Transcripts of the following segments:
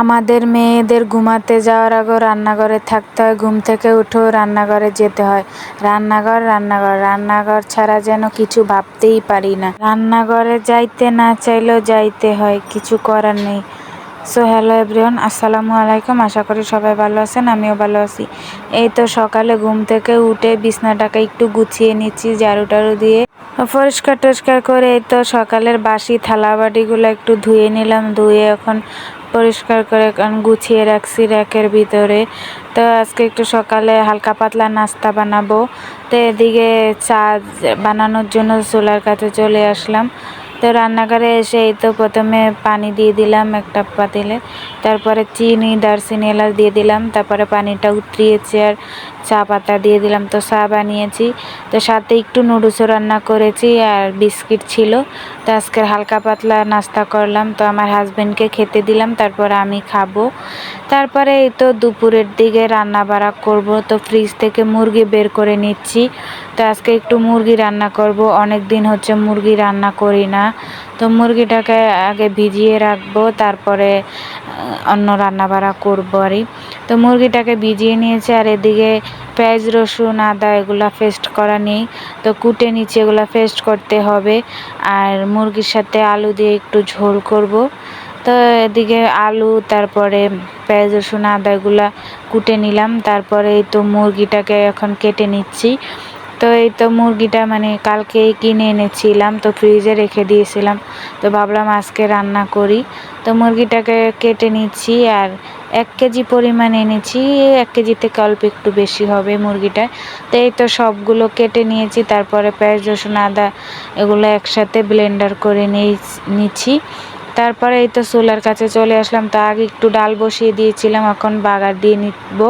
আমাদের মেয়েদের ঘুমাতে যাওয়ার আগে রান্নাঘরে থাকতে হয়, ঘুম থেকে উঠেও রান্নাঘরে যেতে হয়। রান্নাঘর রান্নাঘর রান্নাঘর ছাড়া যেন কিছু ভাবতেই পারি না। রান্নাঘরে যাইতে না চাইলেও যাইতে হয়, কিছু করার নেই। সো হ্যালো এভরিওয়ান আসসালামু আলাইকুম, আশা করি সবাই ভালো আছেন, আমিও ভালো আছি। এই তো সকালে ঘুম থেকে উঠে বিছনাটাকে একটু গুছিয়ে নিচ্ছি, ঝাড়ু টাড়ু দিয়ে। পরিষ্কার টরিষ্কার করে এই তো সকালের বাসি থালা বাটিগুলো একটু ধুয়ে নিলাম, ধুয়ে এখন পরিষ্কার করে গুছিয়ে রাখছি র্যাকের ভিতরে। তো আজকে একটু সকালে হালকা পাতলা নাস্তা বানাবো। তো এদিকে চা বানানোর জন্য চুলার কাছে চলে আসলাম। তো রান্নাঘরে এসে এই তো প্রথমে পানি দিয়ে দিলাম একটা পাতিলে, তারপরে চিনি, দারচিনি এলাচ দিয়ে দিলাম, তারপরে পানিটা উতরিয়েছি আর চা পাতা দিয়ে দিলাম। তো চা বানিয়েছি, তো সাথে একটু নুডলসও রান্না করেছি আর বিস্কিট ছিল। তো আজকের হালকা পাতলা নাস্তা করলাম, তো আমার হাজব্যান্ডকে খেতে দিলাম, তারপর আমি খাব। তারপরে এই তো দুপুরের দিকে রান্না বাড়া করব, তো ফ্রিজ থেকে মুরগি বের করে নিচ্ছি। তো আজকে একটু মুরগি রান্না করব অনেক দিন হচ্ছে মুরগি রান্না করি না। তো মুরগিটাকে আগে ভিজিয়ে রাখব, তারপরে অন্য রান্না বাড়া করব আর তো মুরগিটাকে ভিজিয়ে নিয়েছে আর এদিকে পেঁয়াজ, রসুন, আদা এগুলো পেস্ট করা নেই। তো কুটে নিচে এগুলো পেস্ট করতে হবে আর মুরগির সাথে আলু দিয়ে একটু ঝোল করব। তো এদিকে আলু, তারপরে পেঁয়াজ, রসুন, আদা এগুলা কুটে নিলাম। তারপরে তো মুরগিটাকে এখন কেটে নিচ্ছি। তো এই তো মুরগিটা মানে কালকেই কিনে এনেছিলাম, তো ফ্রিজে রেখে দিয়েছিলাম। তো ভাবলাম আজকে রান্না করি। তো মুরগিটাকে কেটে নিচ্ছি আর এক কেজি পরিমাণ এনেছি, এক কেজি থেকে অল্প একটু বেশি হবে মুরগিটা। তো এই তো সবগুলো কেটে নিয়েছি, তারপরে পেঁয়াজ, রসুন, আদা এগুলো একসাথে ব্লেন্ডার করে নিয়ে নিচ্ছি। তারপরে এই তো চুলার কাছে চলে আসলাম। তো আগে একটু ডাল বসিয়ে দিয়েছিলাম, এখন বাগার দিয়ে নিব।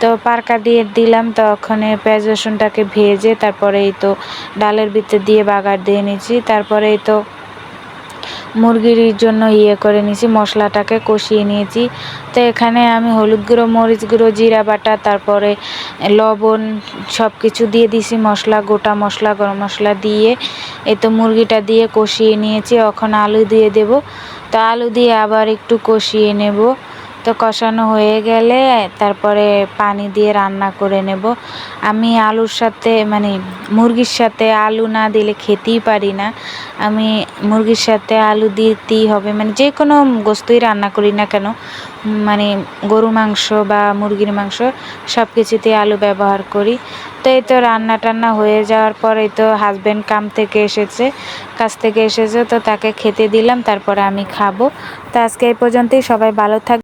তো পারকা দিয়ে দিলাম, তো ওখানে পেঁয়াজ রসুনটাকে ভেজে তারপরে এই তো ডালের ভিতরে দিয়ে বাগার দিয়ে নিচ্ছি তারপরে এই তো মুরগির জন্য ইয়ে করে নিয়েছি মশলাটাকে কষিয়ে নিয়েছি। তো এখানে আমি হলুদ গুঁড়ো, মরিচ গুঁড়ো, জিরা বাটা, তারপরে লবণ সব কিছু দিয়ে দিছি, মশলা, গোটা মশলা, গরম মশলা দিয়ে। এ তো মুরগিটা দিয়ে কষিয়ে নিয়েছি, এখন আলু দিয়ে দেব। তো আলু দিয়ে আবার একটু কষিয়ে নেব। তো কষানো হয়ে গেলে তারপরে পানি দিয়ে রান্না করে নেব। আমি আলুর সাথে মানে মুরগির সাথে আলু না দিলে খেতেই পারি না। আমি মুরগির সাথে আলু দিতেই হবে মানে যে কোনো গোস্তই রান্না করি না কেন। মানে গরু মাংস বা মুরগির মাংস সব কিছুতেই আলু ব্যবহার করি। তো এই তো রান্না টান্না হয়ে যাওয়ার পরে তো হাজব্যান্ড কাম থেকে এসেছে কাছ থেকে এসেছে, তো তাকে খেতে দিলাম, তারপরে আমি খাব। তো আজকে এই পর্যন্তই, সবাই ভালো থাক